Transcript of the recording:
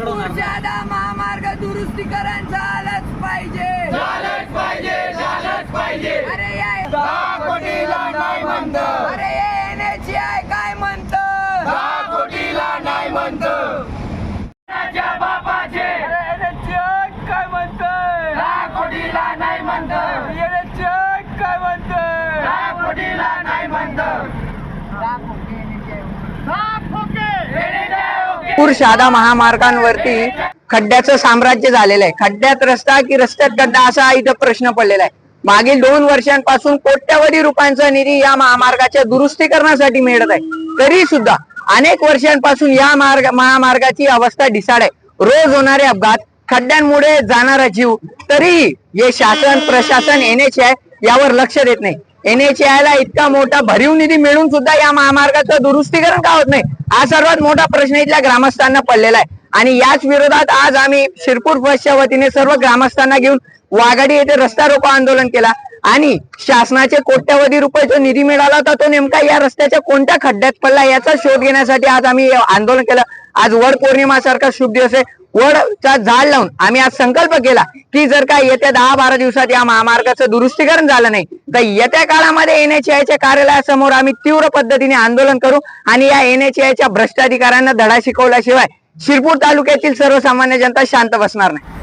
महामार्ग दुरुस्तीकरण झालंच नागपूर शहादा महामार्गांवरती खड्ड्याचं साम्राज्य झालेलं आहे. खड्ड्यात रस्ता की रस्त्यात खड्डा असा इथं प्रश्न पडलेला आहे. मागील दोन वर्षांपासून कोट्यावधी रुपयांचा निधी या महामार्गाच्या दुरुस्तीकरणासाठी मिळत आहे. तरी सुद्धा अनेक वर्षांपासून या मार्ग महामार्गाची अवस्था ढिसाड आहे. रोज होणारे अपघात खड्ड्यांमुळे जाणारा जीव तरीही हे शासन प्रशासन एनएचआय यावर लक्ष देत नाही. एनएचआय ला इतका मोठा भरीव निधी मिळून सुद्धा या महामार्गाचं दुरुस्तीकरण का होत नाही? हा सर्वात मोठा प्रश्न इथल्या ग्रामस्थांना पडलेला आहे. आणि याच विरोधात आज आम्ही शिरपूर फर्स्टच्या वतीने सर्व ग्रामस्थांना घेऊन वाघाडी येथे रस्ता रोको आंदोलन केला. आणि शासनाचे कोट्यावधी रुपये जो निधी मिळाला होता तो नेमका या रस्त्याच्या कोणत्या खड्ड्यात पडला याचा शोध घेण्यासाठी आज आम्ही आंदोलन केलं. आज वड पौर्णिमा सारखा शुभ दिवस आहे. वडचा झाड लावून आम्ही आज संकल्प केला की जर का येत्या दहा बारा दिवसात या महामार्गाचं दुरुस्तीकरण झालं नाही तर येत्या काळामध्ये एनएचआयच्या कार्यालयासमोर आम्ही तीव्र पद्धतीने आंदोलन करू आणि या एनएचआयच्या भ्रष्टाधिकाऱ्यांना धडा शिकवल्याशिवाय शिरपूर तालुक्यातील सर्वसामान्य जनता शांत बसणार नाही.